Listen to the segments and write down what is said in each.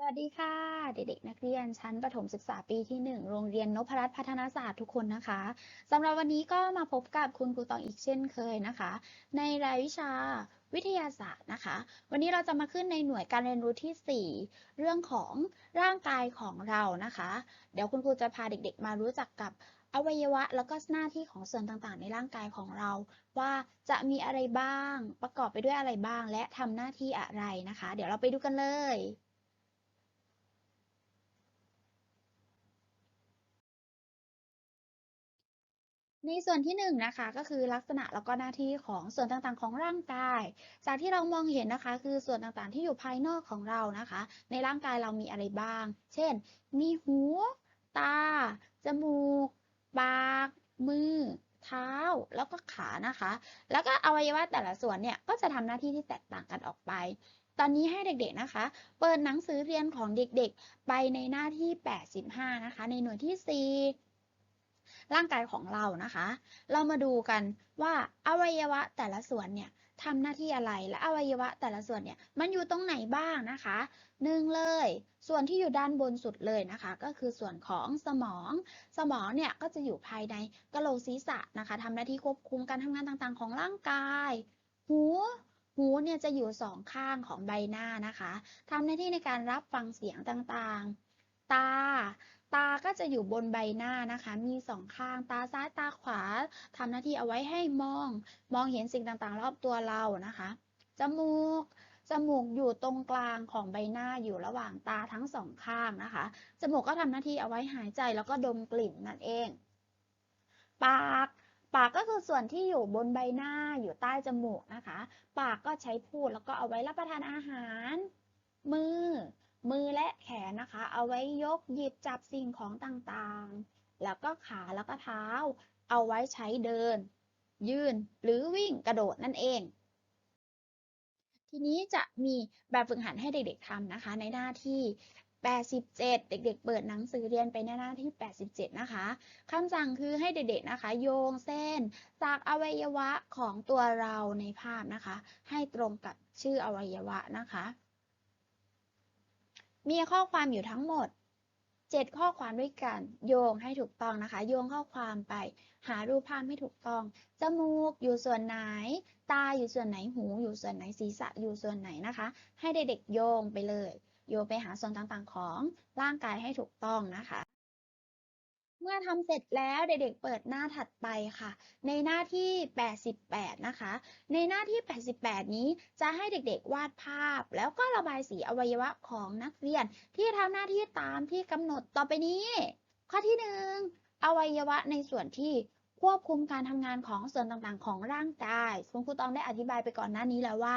สวัสดีค่ะ เด็กๆ นักเรียนชั้นประถมศึกษาปีที่ 1 โรงเรียนนพรัตน์พัฒนาศาสตร์ทุกคนนะคะสำหรับวันนี้ก็มาพบกับคุณครูตองอีกเช่นเคยนะคะ ในรายวิชาวิทยาศาสตร์นะคะ วันนี้เราจะมาขึ้นในหน่วยการเรียนรู้ที่ 4 เรื่องของร่างกายของเรานะคะ เดี๋ยวคุณครูจะพาเด็กๆ มารู้จักกับอวัยวะ แล้วก็หน้าที่ของส่วนต่างๆ ในร่างกายของเรา ว่าจะมีอะไรบ้าง ประกอบไปด้วยอะไรบ้าง และทำหน้าที่อะไรนะคะ เดี๋ยวเราไปดูกันเลย ในส่วนที่1นงนะคะก็คือลักษณะแล้วก็หน้าที่ของส่วนต่างๆของร่างกาย จากที่เรามองเห็นนะคะ คือส่วนต่างๆที่อยู่ภายนอกของเรานะคะ ในร่างกายเรามีอะไรบ้าง เช่น มีหู ตา จมูก ปาก มือ เท้า แล้วก็ขานะคะ แล้วก็อวัยวะแต่ละส่วนเนี่ยก็จะทำหน้าที่ที่แตกต่างกันออกไป ตอนนี้ให้เด็กๆนะคะ เปิดหนังสือเรียนของเด็กๆ ไปในหน้าที่ 85 นะคะ ในหน่วยที่ 4 ร่างกายของเรานะคะ เรามาดูกันว่าอวัยวะแต่ละส่วนเนี่ยทำหน้าที่อะไรและอวัยวะแต่ละส่วนเนี่ยมันอยู่ตรงไหนบ้างนะคะหนึ่งเลย ส่วนที่อยู่ด้านบนสุดเลยนะคะ ก็คือส่วนของสมอง สมองเนี่ยก็จะอยู่ภายในกะโหลกศีรษะนะคะทำหน้าที่ควบคุมการทำงานต่างๆ ของร่างกาย หูหูเนี่ยจะอยู่สองข้างของใบหน้านะคะทำหน้าที่ในการรับฟังเสียงต่างๆ ตา ตาก็จะอยู่บนใบหน้านะคะ มีสองข้าง ตาซ้ายตาขวาทำหน้าที่เอาไว้ให้มอง มองเห็นสิ่งต่างๆ รอบตัวเรานะคะ จมูก จมูกอยู่ตรงกลางของใบหน้าอยู่ระหว่างตาทั้งสองข้างนะคะ จมูกก็ทำหน้าที่เอาไว้หายใจแล้วก็ดมกลิ่นนั่นเอง ปาก ปากก็คือส่วนที่อยู่บนใบหน้าอยู่ใต้จมูกนะคะ ปากก็ใช้พูดแล้วก็เอาไว้รับประทานอาหาร มือ มือและแขนนะคะ เอาไว้ยกหยิบจับสิ่งของต่างๆ แล้วก็ขาแล้วก็เท้า เอาไว้ใช้เดิน ยืนหรือวิ่งกระโดดนั่นเอง ทีนี้จะมีแบบฝึกหัดให้เด็กๆทำนะคะ ในหน้าที่ 87 เด็กๆ เปิดหนังสือเรียนไปในหน้าที่ 87 นะคะคำสั่งคือให้เด็กๆ นะคะ โยงเส้นจากอวัยวะของตัวเราในภาพนะคะ ให้ตรงกับชื่ออวัยวะนะคะ มีข้อความอยู่ทั้งหมด 7 ข้อความด้วยกัน โยงให้ถูกต้องนะคะ โยงข้อความไป หารูปภาพให้ถูกต้อง จมูกอยู่ส่วนไหน ตาอยู่ส่วนไหน หูอยู่ส่วนไหน ศีรษะอยู่ส่วนไหนนะคะ ให้เด็กๆโยงไปเลย โยงไปหาส่วนต่างๆของร่างกายให้ถูกต้องนะคะ เมื่อทำเสร็จแล้วเด็กๆเปิดหน้าถัดไปค่ะ ในหน้าที่ 88 นะคะ ในหน้าที่ 88 นี้จะให้เด็กๆวาดภาพ แล้วก็ระบายสีอวัยวะของนักเรียน ที่ทำหน้าที่ตามที่กำหนดต่อไปนี้ ข้อที่ 1 อวัยวะในส่วนที่ ควบคุมการทำงานของส่วนต่างๆ ของร่างกายคุณครูตองได้อธิบายไปก่อนหน้านี้แล้วว่า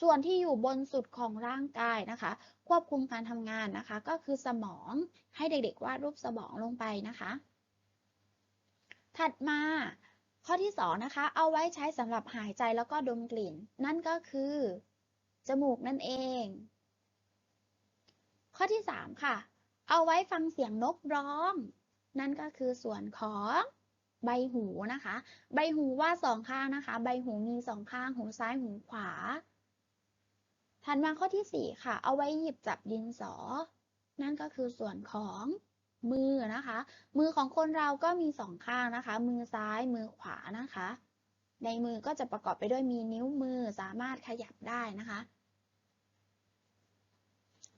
ส่วนที่อยู่บนสุดของร่างกายนะคะ ควบคุมการทำงานนะคะ ก็คือสมองให้เด็กๆวาดรูปสมองลงไปนะคะ ถัดมาข้อที่สองนะคะ เอาไว้ใช้สำหรับหายใจแล้วก็ดมกลิ่น นั่นก็คือ จมูกนั่นเอง ข้อที่สามค่ะ เอาไว้ฟังเสียงนกร้อง นั่นก็คือส่วนของ ใบหูนะคะ ใบหูว่าสองข้างนะคะ ใบหูมีสองข้าง หูซ้ายหูขวา ถัดมาข้อที่สี่ค่ะ เอาไว้หยิบจับดินสอ นั่นก็คือส่วนของมือนะคะ มือของคนเราก็มีสองข้างนะคะ มือซ้ายมือขวานะคะ ในมือก็จะประกอบไปด้วยมีนิ้วมือสามารถขยับได้นะคะ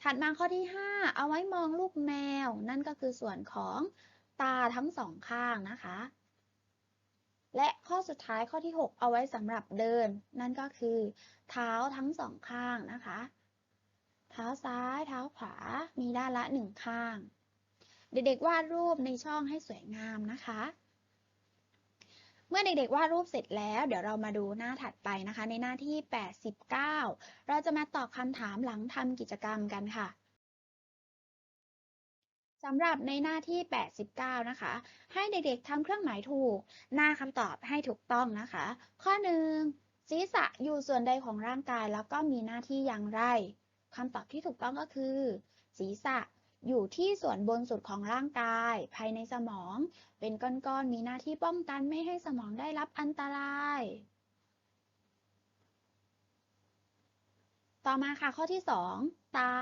ถัดมาข้อที่ 5 เอาไว้มองลูกแมว นั่นก็คือส่วนของตาทั้งสองข้างนะคะ และข้อสุดท้ายข้อที่ 6 เอาไว้สำหรับเดิน นั่นก็คือ เท้าทั้งสองข้างนะคะ เท้าซ้าย เท้าขวา มีด้านละหนึ่งข้าง เด็กๆวาดรูปในช่องให้สวยงามนะคะ เมื่อเด็กๆวาดรูปเสร็จแล้ว เดี๋ยวเรามาดูหน้าถัดไปนะคะ ในหน้าที่ 89 เราจะมาตอบคำถามหลังทำกิจกรรมกันค่ะ สำหรับในหน้าที่ 89 นะคะ ให้เด็กๆทำเครื่องหมายถูก หน้าคำตอบให้ถูกต้องนะคะ ข้อ 1 ศีรษะอยู่ส่วนใดของร่างกายแล้วก็มีหน้าที่อย่างไรคำตอบที่ถูกต้องก็คือ ศีรษะอยู่ที่ส่วนบนสุดของร่างกาย ภายในสมอง เป็นก้อนๆมีหน้าที่ป้องกันไม่ให้สมองได้รับอันตราย ต่อมาค่ะข้อที่ 2 ตา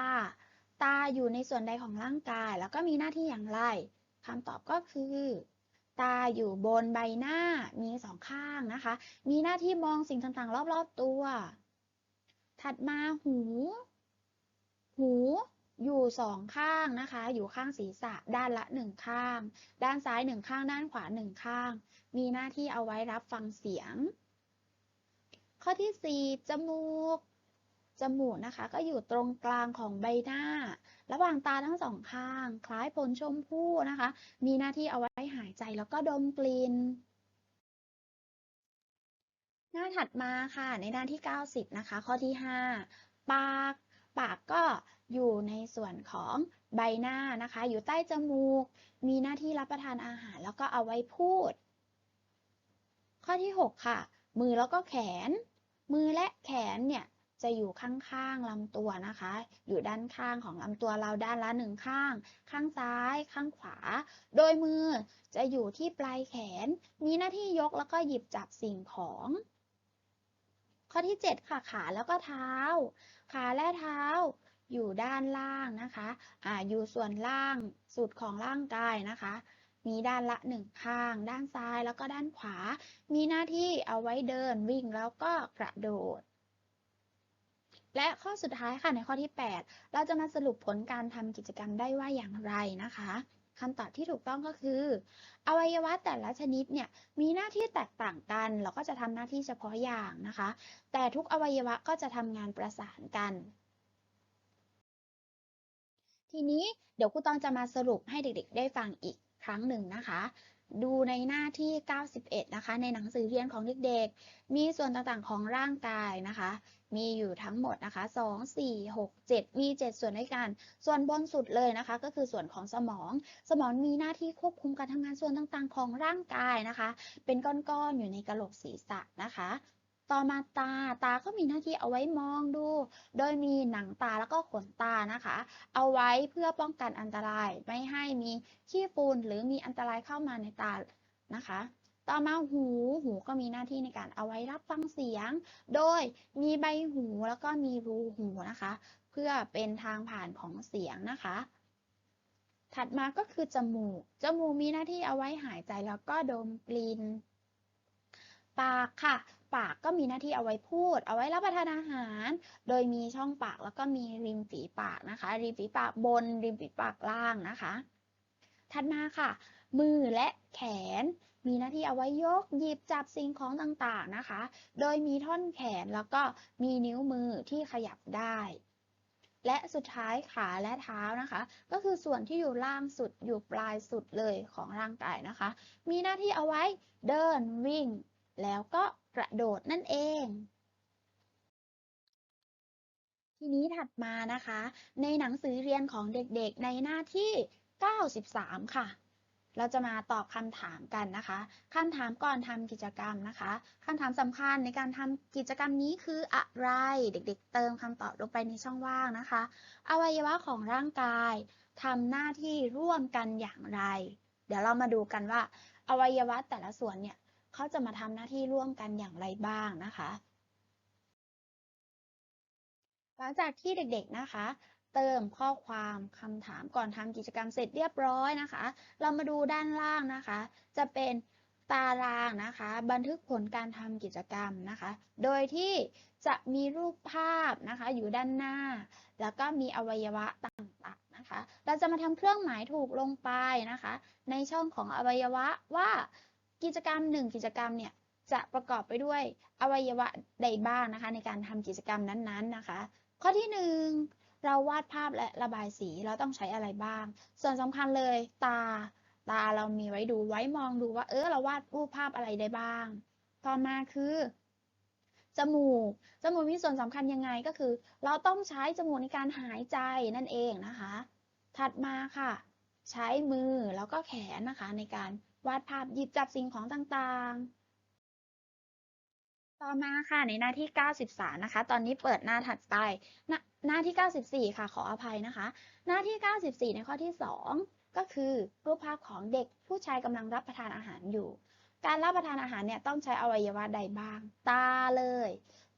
ตาอยู่ในส่วนใดของร่างกาย แล้วก็มีหน้าที่อย่างไรคำตอบก็คือ ตาอยู่บนใบหน้ามีสองข้างนะคะ มีหน้าที่มองสิ่งต่างๆ รอบๆตัว ถัดมาหู หูอยู่สองข้างนะคะ อยู่ข้างศีรษะด้านละหนึ่งข้าง ด้านซ้ายหนึ่งข้าง ด้านขวาหนึ่งข้าง มีหน้าที่เอาไว้รับฟังเสียง ข้อที่สี่จมูก จมูกนะคะก็อยู่ตรงกลางของใบหน้า ระหว่างตาทั้งสองข้าง คล้ายผลชมพู่นะคะ มีหน้าที่เอาไว้หายใจแล้วก็ดมกลิ่นหน้าถัดมาค่ะ ในหน้าที่ 90 นะคะ ข้อที่ 5 ปาก ปากก็อยู่ในส่วนของใบหน้านะคะ อยู่ใต้จมูก มีหน้าที่รับประทานอาหาร แล้วก็เอาไว้พูด ข้อที่ 6 ค่ะ มือแล้วก็แขน มือและแขนเนี่ย จะอยู่ข้างๆลำตัวนะคะ อยู่ด้านข้างของลำตัวเราด้านละหนึ่งข้าง ข้างซ้าย ข้างขวา โดยมือจะอยู่ที่ปลายแขน มีหน้าที่ยกแล้วก็หยิบจับสิ่งของ ข้อที่ 7 ค่ะขาแล้วก็เท้า ขาและเท้าอยู่ด้านล่างนะคะอ่าอยู่ส่วนล่างสุดของร่างกายนะคะมีด้านละหนึ่งข้าง ด้านซ้ายแล้วก็ด้านขวา มีหน้าที่เอาไว้เดินวิ่งแล้วก็กระโดด และข้อสุดท้ายค่ะในข้อที่ 8 เราจะมาสรุปผลการทำกิจกรรมได้ว่าอย่างไรนะคะคำตอบที่ถูกต้องก็คือ อวัยวะแต่ละชนิดเนี่ยมีหน้าที่แตกต่างกัน แล้วก็จะทำหน้าที่เฉพาะอย่างนะคะ แต่ทุกอวัยวะก็จะทำงานประสานกัน ทีนี้เดี๋ยวครูตองจะมาสรุปให้เด็กๆ ได้ฟังอีกครั้งหนึ่งนะคะ ดูในหน้าที่ 91 นะคะ ในหนังสือเรียนของเด็กๆ มีส่วนต่างๆของร่างกายนะคะ มีอยู่ทั้งหมดนะคะ2 4 6 7 มี 7 ส่วนด้วยกัน ส่วนบนสุดเลยนะคะ ก็คือส่วนของสมอง สมองมีหน้าที่ควบคุมการทำงานส่วนต่างๆ ของร่างกายนะคะ เป็นก้อนๆอยู่ในกระโหลกศีรษะนะคะต่อมาตา ตาก็มีหน้าที่เอาไว้มองดู โดยมีหนังตาแล้วก็ขนตานะคะ เอาไว้เพื่อป้องกันอันตราย ไม่ให้มีขี้ฝุ่นหรือมีอันตรายเข้ามาในตานะคะ ต่อมาหู หูก็มีหน้าที่ในการเอาไว้รับฟังเสียง โดยมีใบหูแล้วก็มีรูหูนะคะ เพื่อเป็นทางผ่านของเสียงนะคะ ถัดมาก็คือจมูก จมูกมีหน้าที่เอาไว้หายใจแล้วก็ดมกลิ่น ปากค่ะ ปากก็มีหน้าที่เอาไว้พูด เอาไว้รับประทานอาหาร โดยมีช่องปากแล้วก็มีริมฝีปากนะคะ ริมฝีปากบน ริมฝีปากล่างนะคะ ถัดมาค่ะ มือและแขน มีหน้าที่เอาไว้ยกหยิบจับสิ่งของต่างๆนะคะ โดยมีท่อนแขนแล้วก็มีนิ้วมือที่ขยับได้ และสุดท้ายขาและเท้านะคะ ก็คือส่วนที่อยู่ล่างสุดอยู่ปลายสุดเลยของร่างกายนะคะ มีหน้าที่เอาไว้เดินวิ่ง แล้วก็กระโดดนั่นเองทีนี้ถัดมานะคะ ในหนังสือเรียนของเด็กๆในหน้าที่ 93 ค่ะ เราจะมาตอบคำถามกันนะคะคำถามก่อนทำกิจกรรมนะคะคำถามสำคัญในการทำกิจกรรมนี้คืออะไร เด็กๆ เติมคำตอบลงไปในช่องว่างนะคะ อวัยวะของร่างกายทำหน้าที่ร่วมกันอย่างไร เดี๋ยวเรามาดูกันว่า อวัยวะแต่ละส่วนเนี่ยเขาจะมาทำหน้าที่ร่วมกันอย่างไรบ้างนะคะ หลังจากที่เด็กๆนะคะ เติมข้อความคำถามก่อนทำกิจกรรมเสร็จเรียบร้อยนะคะ เรามาดูด้านล่างนะคะ จะเป็นตารางนะคะ บันทึกผลการทำกิจกรรมนะคะ โดยที่จะมีรูปภาพนะคะ อยู่ด้านหน้า แล้วก็มีอวัยวะต่างๆนะคะ เราจะมาทำเครื่องหมายถูกลงไปนะคะ ในช่องของอวัยวะว่ากิจกรรมหนึ่งกิจกรรมเนี่ยจะประกอบไปด้วยอวัยวะใดบ้างนะคะ ในการทำกิจกรรมนั้นๆนะคะ ข้อที่หนึ่ง เราวาดภาพและระบายสีเราต้องใช้อะไรบ้าง ส่วนสำคัญเลยตา ตาเรามีไว้ดูไว้มองดูว่า เออเราวาดรูปภาพอะไรได้บ้าง ต่อมาคือจมูก จมูกมีส่วนสำคัญยังไงก็คือ เราต้องใช้จมูกในการหายใจนั่นเองนะคะ ถัดมาค่ะ ใช้มือแล้วก็แขนนะคะในการวาดภาพหยิบจับสิ่งของต่างๆ ต่อมาค่ะในหน้าที่ 93 นะคะ ตอนนี้เปิดหน้าถัดไปหน้าหน้าที่ 94 ค่ะ ขออภัยนะคะ หน้าที่ 94 ในข้อที่ 2 ก็คือรูปภาพของเด็กผู้ชายกำลังรับประทานอาหารอยู่ การรับประทานอาหารเนี่ยต้องใช้อวัยวะใดบ้าง ตาเลย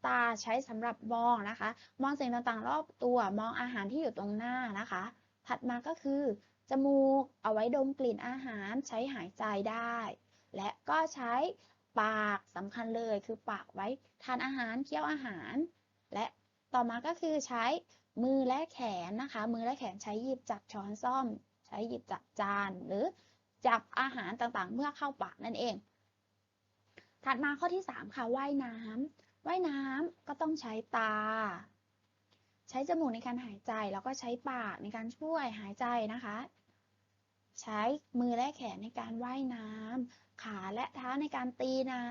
ตาใช้สำหรับมองนะคะ มองสิ่งต่างๆ รอบตัว มองอาหารที่อยู่ตรงหน้านะคะ ถัดมาก็คือ จมูก เอาไว้ดมกลิ่นอาหาร ใช้หายใจได้ และก็ใช้ ปากสำคัญเลยคือปากไว้ทานอาหารเคี้ยวอาหาร และต่อมาก็คือใช้มือและแขนนะคะ มือและแขนใช้หยิบจับช้อนซ่อม ใช้หยิบจับจาน หรือจับอาหารต่างๆ เมื่อเข้าปากนั่นเอง ถัดมาข้อที่ 3 ค่ะว่ายน้ำว่ายน้ำก็ต้องใช้ตา ใช้จมูกในการหายใจแล้วก็ใช้ปากในการช่วยหายใจนะคะ ใช้มือและแขนในการว่ายน้ำ ขาและเท้าในการตีน้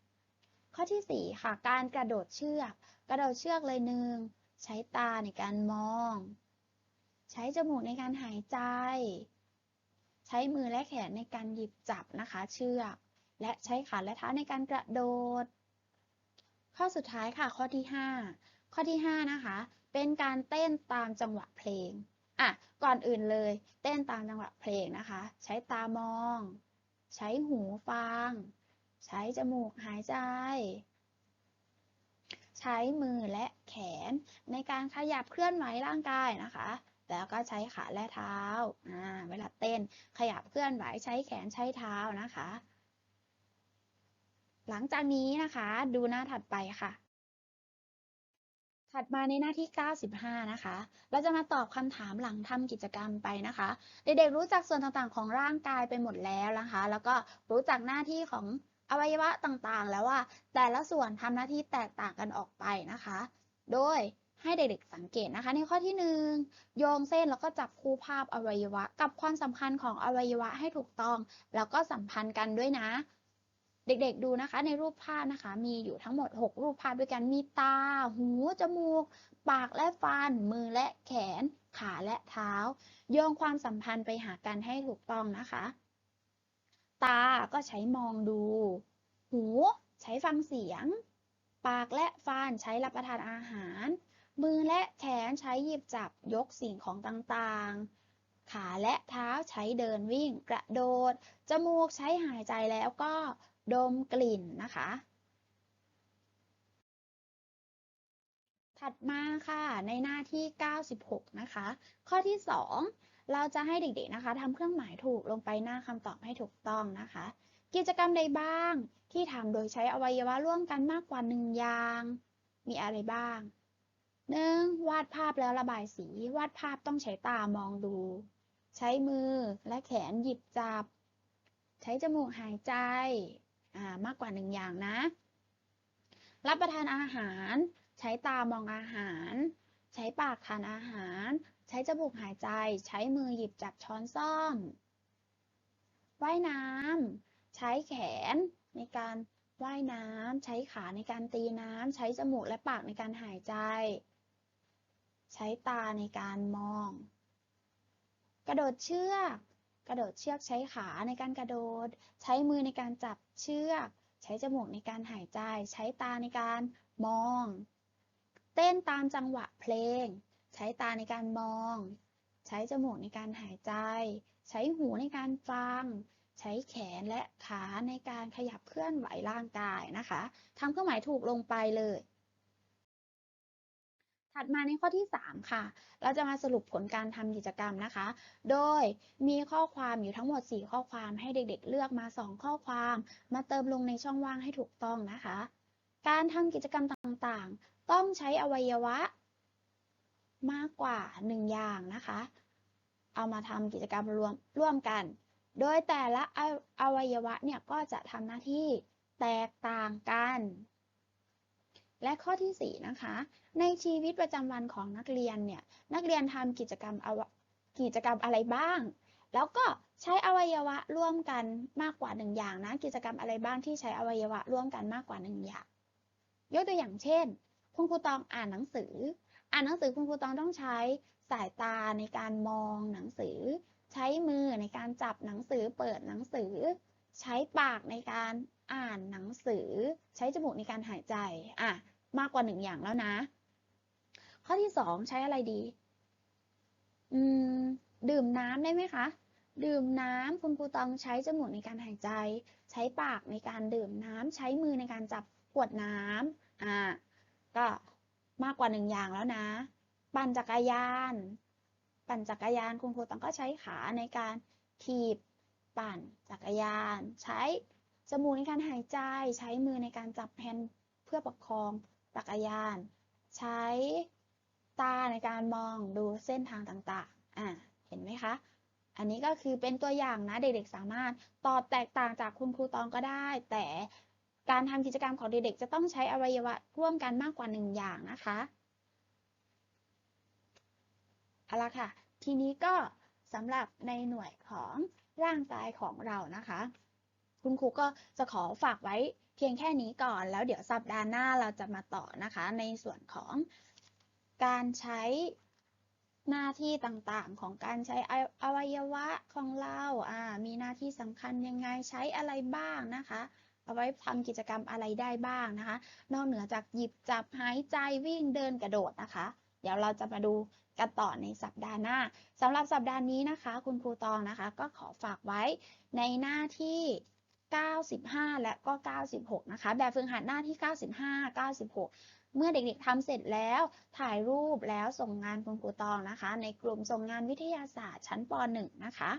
ำข้อที่ 4 ค่ะ การกระโดดเชือก กระโดดเชือกเลยหนึ่งใช้ตาในการมอง ใช้จมูกในการหายใจ ใช้มือและแขนในการหยิบจับนะคะเชือก และใช้ขาและเท้าในการกระโดด ข้อสุดท้ายค่ะข้อที่ 5 ข้อที่ 5 นะคะ เป็นการเต้นตามจังหวะเพลงอะ ก่อนอื่นเลย เต้นตามจังหวะเพลงนะคะ ใช้ตามอง ใช้หูฟัง ใช้จมูกหายใจ ใช้มือและแขนในการขยับเคลื่อนไหวร่างกายนะคะ แล้วก็ใช้ขาและเท้าอ่าเวลาเต้นขยับเคลื่อนไหวใช้แขนใช้เท้านะคะ หลังจากนี้นะคะ ดูหน้าถัดไปค่ะ ถัดมาในหน้าที่ 95 นะคะ เราจะมาตอบคำถามหลังทำกิจกรรมไปนะคะ เด็กๆรู้จักส่วนต่างๆ ของร่างกายไปหมดแล้วนะคะ แล้วก็รู้จักหน้าที่ของอวัยวะต่างๆ แล้วว่า แต่ละส่วนทำหน้าที่แตกต่างกันออกไปนะคะ โดยให้เด็กๆสังเกตนะคะ ในข้อที่ 1 โยงเส้นแล้วก็จับคู่ภาพอวัยวะ กับความสำคัญของอวัยวะให้ถูกต้อง แล้วก็สัมพันธ์กันด้วยนะ เด็กๆดูนะคะในรูปภาพนะคะ มีอยู่ทั้งหมด 6 รูปภาพด้วยกันมีตา หู จมูก ปากและฟัน มือและแขน ขาและเท้า โยงความสัมพันธ์ไปหากันให้ถูกต้องนะคะ ตาก็ใช้มองดู หูใช้ฟังเสียง ปากและฟันใช้รับประทานอาหาร มือและแขนใช้หยิบจับยกสิ่งของต่างๆ ขาและเท้าใช้เดินวิ่ง กระโดด จมูกใช้หายใจแล้วก็ ดมกลิ่นนะคะ ถัดมาค่ะในหน้าที่ 96 นะคะ ข้อที่ 2 เราจะให้เด็กๆนะคะทำเครื่องหมายถูกลงไปหน้าคำตอบให้ถูกต้องนะคะ กิจกรรมใดบ้างที่ทำโดยใช้อวัยวะร่วมกันมากกว่าหนึ่งอย่าง มีอะไรบ้าง 1. วาดภาพแล้วระบายสี วาดภาพต้องใช้ตามองดู ใช้มือและแขนหยิบจับ ใช้จมูกหายใจ มากกว่าหนึ่งอย่างนะ รับประทานอาหาร ใช้ตามองอาหาร ใช้ปากทานอาหาร ใช้จมูกหายใจ ใช้มือหยิบจับช้อนซ่อม ว่ายน้ำ ใช้แขนในการว่ายน้ำ ใช้ขาในการตีน้ำ ใช้จมูกและปากในการหายใจ ใช้ตาในการมอง กระโดดเชือก กระโดดเชือกใช้ขาในการกระโดด ใช้มือในการจับเชือก ใช้จมูกในการหายใจ ใช้ตาในการมอง เต้นตามจังหวะเพลง ใช้ตาในการมอง ใช้จมูกในการหายใจ ใช้หูในการฟัง ใช้แขนและขาในการขยับเคลื่อนไหวร่างกายนะคะทำเครื่องหมายถูกลงไปเลย ถัดมาในข้อที่ 3 ค่ะ เราจะมาสรุปผลการทำกิจกรรมนะคะ โดยมีข้อความอยู่ทั้งหมด 4 ข้อความให้เด็กๆ เลือกมา 2 ข้อความ มาเติมลงในช่องว่างให้ถูกต้องนะคะ การทำกิจกรรมต่างๆ ต้องใช้อวัยวะ มากกว่า 1 อย่างนะคะ เอามาทำกิจกรรมรวมร่วมกัน โดยแต่ละออวัยวะเนี่ยก็จะทำหน้าที่แตกต่างกัน และข้อที่4นะคะ ในชีวิตประจำวันของนักเรียนเนี่ย นักเรียนทำกิจกรรมกิจกรรมอะไรบ้าง แล้วก็ใช้อวัยวะร่วมกันมากกว่าหนึ่งอย่างนะ กิจกรรมอะไรบ้างที่ใช้อวัยวะร่วมกันมากกว่าหนึ่งอย่าง ยกตัวอย่างเช่น คุณครูตองอ่านหนังสือ อ่านหนังสือคุณครูตองต้องใช้สายตาในการมองหนังสือ ใช้มือในการจับหนังสือเปิดหนังสือ ใช้ปากในการอ่านหนังสือ ใช้จมูกในการหายใจ อะ มากกว่าหนึ่งอย่างแล้วนะ ข้อที่สองใช้อะไรดี อืม ดื่มน้ำได้ไหมคะ ดื่มน้ำคุณครูตองใช้จมูกในการหายใจ ใช้ปากในการดื่มน้ำใช้มือในการจับขวดน้ำอ่าก็มากกว่าหนึ่งอย่างแล้วนะ ปั่นจักรยาน ปั่นจักรยานคุณครูตองก็ใช้ขาในการถีบ ปั่นจักรยาน ใช้จมูกในการหายใจ ใช้มือในการจับแฮนด์เพื่อประคอง จักรยาน ใช้ตาในการมองดูเส้นทางต่างๆ อ่า เห็นไหมคะ อันนี้ก็คือเป็นตัวอย่างนะ เด็กๆ สามารถตอบแตกต่างจากคุณครูตองก็ได้ แต่การทำกิจกรรมของเด็กๆ จะต้องใช้อวัยวะร่วมกันมากกว่าหนึ่งอย่างนะคะเอาละค่ะ ทีนี้ก็สำหรับในหน่วยของร่างกายของเรานะคะ คุณครูก็จะขอฝากไว้ เพียงแค่นี้ก่อนแล้วเดี๋ยวสัปดาห์หน้าเราจะมาต่อนะคะ ในส่วนของการใช้หน้าที่ต่างๆ ของการใช้อวัยวะของเราอ่ามีหน้าที่สำคัญยังไงใช้อะไรบ้างนะคะ เอาไว้ทำกิจกรรมอะไรได้บ้างนะคะ นอกเหนือจากหยิบจับหายใจวิ่งเดินกระโดดนะคะ เดี๋ยวเราจะมาดูกันต่อในสัปดาห์หน้าสำหรับสัปดาห์นี้นะคะ คุณครูตองนะคะ ก็ขอฝากไว้ในหน้าที่ 95 และก็ 96 นะคะ แบบฝึกหัดหน้าที่ 95 96 เมื่อเด็กๆทำเสร็จแล้วถ่ายรูปแล้วส่งงานคุณครูตองนะคะ ในกลุ่มส่งงานวิทยาศาสตร์ชั้นป .1 นะคะ